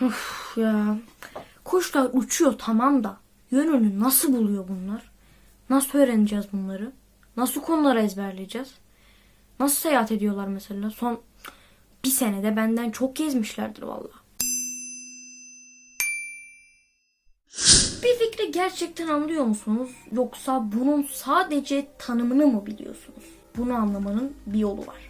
Uf ya. Kuşlar uçuyor tamam da yönünü nasıl buluyor bunlar? Nasıl öğreneceğiz bunları? Nasıl konuları ezberleyeceğiz? Nasıl seyahat ediyorlar mesela? Son bir senede benden çok gezmişlerdir valla. Bir fikri gerçekten anlıyor musunuz? Yoksa bunun sadece tanımını mı biliyorsunuz? Bunu anlamanın bir yolu var.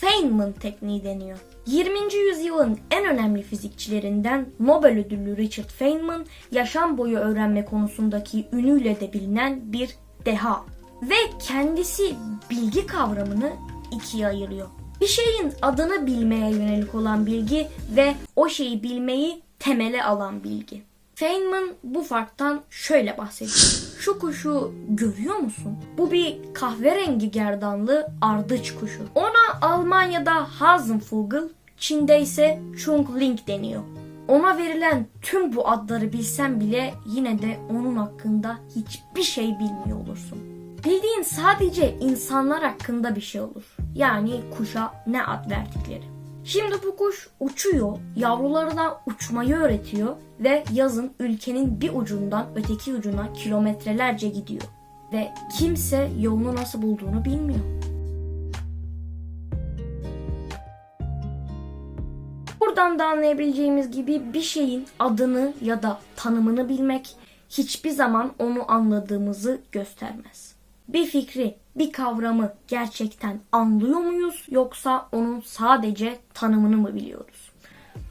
Feynman tekniği deniyor. 20. yüzyılın en önemli fizikçilerinden Nobel ödüllü Richard Feynman, yaşam boyu öğrenme konusundaki ünüyle de bilinen bir deha. Ve kendisi bilgi kavramını ikiye ayırıyor. Bir şeyin adını bilmeye yönelik olan bilgi ve o şeyi bilmeyi temele alan bilgi. Feynman bu farktan şöyle bahsediyor. Şu kuşu görüyor musun? Bu bir kahverengi gerdanlı ardıç kuşu. Ona Almanya'da Hasenvogel, Çin'de ise Chungling deniyor. Ona verilen tüm bu adları bilsen bile yine de onun hakkında hiçbir şey bilmiyor olursun. Bildiğin sadece insanlar hakkında bir şey olur. Yani kuşa ne ad verdikleri. Şimdi bu kuş uçuyor, yavrularına uçmayı öğretiyor ve yazın ülkenin bir ucundan öteki ucuna kilometrelerce gidiyor. Ve kimse yolunu nasıl bulduğunu bilmiyor. Buradan da anlayabileceğimiz gibi bir şeyin adını ya da tanımını bilmek hiçbir zaman onu anladığımızı göstermez. Bir fikri, bir kavramı gerçekten anlıyor muyuz yoksa onun sadece tanımını mı biliyoruz?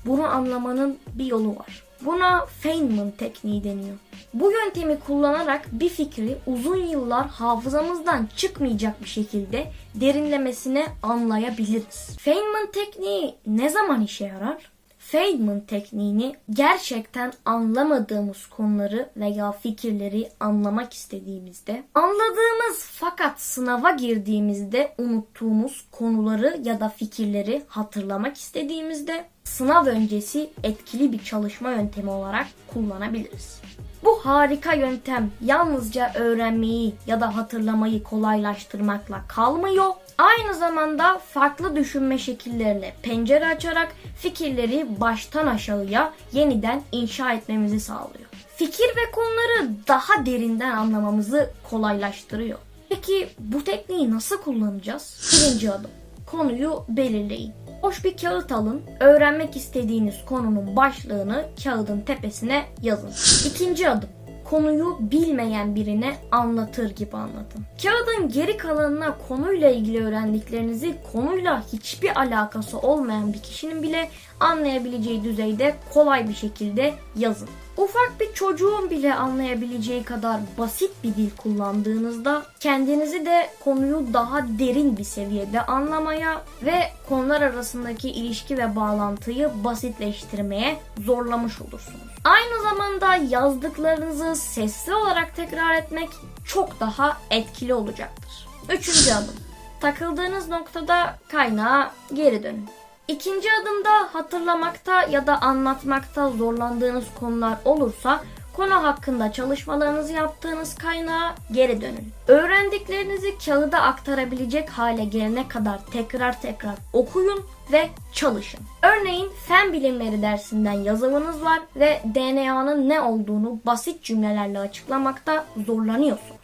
Bunu anlamanın bir yolu var. Buna Feynman tekniği deniyor. Bu yöntemi kullanarak bir fikri uzun yıllar hafızamızdan çıkmayacak bir şekilde derinlemesine anlayabiliriz. Feynman tekniği ne zaman işe yarar? Feynman tekniğini gerçekten anlamadığımız konuları veya fikirleri anlamak istediğimizde, anladığımız fakat sınava girdiğimizde unuttuğumuz konuları ya da fikirleri hatırlamak istediğimizde sınav öncesi etkili bir çalışma yöntemi olarak kullanabiliriz. Bu harika yöntem yalnızca öğrenmeyi ya da hatırlamayı kolaylaştırmakla kalmıyor. Aynı zamanda farklı düşünme şekillerine pencere açarak fikirleri baştan aşağıya yeniden inşa etmemizi sağlıyor. Fikir ve konuları daha derinden anlamamızı kolaylaştırıyor. Peki bu tekniği nasıl kullanacağız? Birinci adım. Konuyu belirleyin. Boş bir kağıt alın, öğrenmek istediğiniz konunun başlığını kağıdın tepesine yazın. İkinci adım. Konuyu bilmeyen birine anlatır gibi anlatın. Kağıdın geri kalanına konuyla ilgili öğrendiklerinizi konuyla hiçbir alakası olmayan bir kişinin bile anlayabileceği düzeyde kolay bir şekilde yazın. Ufak bir çocuğun bile anlayabileceği kadar basit bir dil kullandığınızda kendinizi de konuyu daha derin bir seviyede anlamaya ve konular arasındaki ilişki ve bağlantıyı basitleştirmeye zorlamış olursunuz. Aynı zamanda yazdıklarınızı sesli olarak tekrar etmek çok daha etkili olacaktır. Üçüncü adım. Takıldığınız noktada kaynağa geri dönün. İkinci adımda hatırlamakta ya da anlatmakta zorlandığınız konular olursa konu hakkında çalışmalarınızı yaptığınız kaynağa geri dönün. Öğrendiklerinizi kağıda aktarabilecek hale gelene kadar tekrar tekrar okuyun ve çalışın. Örneğin fen bilimleri dersinden yazılınız var ve DNA'nın ne olduğunu basit cümlelerle açıklamakta zorlanıyorsunuz.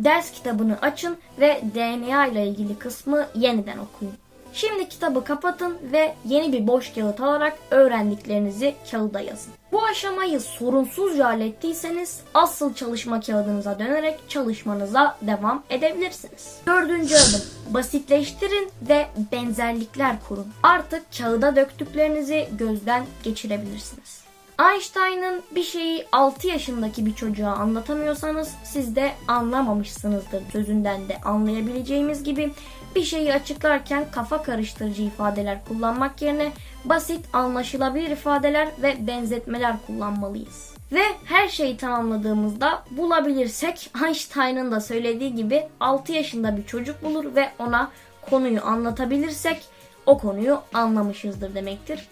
Ders kitabını açın ve DNA ile ilgili kısmı yeniden okuyun. Şimdi kitabı kapatın ve yeni bir boş kağıt alarak öğrendiklerinizi kağıda yazın. Bu aşamayı sorunsuzca hallettiyseniz asıl çalışma kağıdınıza dönerek çalışmanıza devam edebilirsiniz. Dördüncü adım. Basitleştirin ve benzerlikler kurun. Artık kağıda döktüklerinizi gözden geçirebilirsiniz. Einstein'ın bir şeyi 6 yaşındaki bir çocuğa anlatamıyorsanız siz de anlamamışsınızdır sözünden de anlayabileceğimiz gibi bir şeyi açıklarken kafa karıştırıcı ifadeler kullanmak yerine basit anlaşılabilir ifadeler ve benzetmeler kullanmalıyız. Ve her şeyi tamamladığımızda bulabilirsek Einstein'ın da söylediği gibi 6 yaşında bir çocuk bulur ve ona konuyu anlatabilirsek o konuyu anlamışızdır demektir.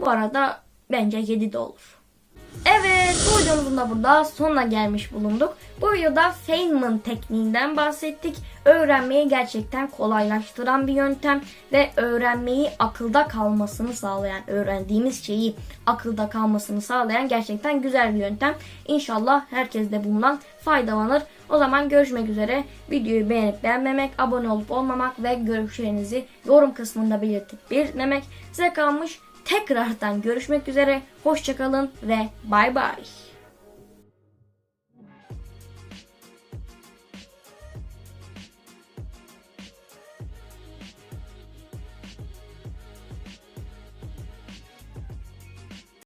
Bu arada bence 7 de olur. Evet bu videomuzun da burada sonuna gelmiş bulunduk. Bu videoda Feynman tekniğinden bahsettik. Öğrenmeyi gerçekten kolaylaştıran bir yöntem ve öğrenmeyi akılda kalmasını sağlayan, öğrendiğimiz şeyi akılda kalmasını sağlayan gerçekten güzel bir yöntem. İnşallah herkes de bundan faydalanır. O zaman görüşmek üzere. Videoyu beğenip beğenmemek, abone olup olmamak ve görüşlerinizi yorum kısmında belirtip belirtmemek size kalmış. Tekrardan görüşmek üzere. Hoşçakalın ve bay bay.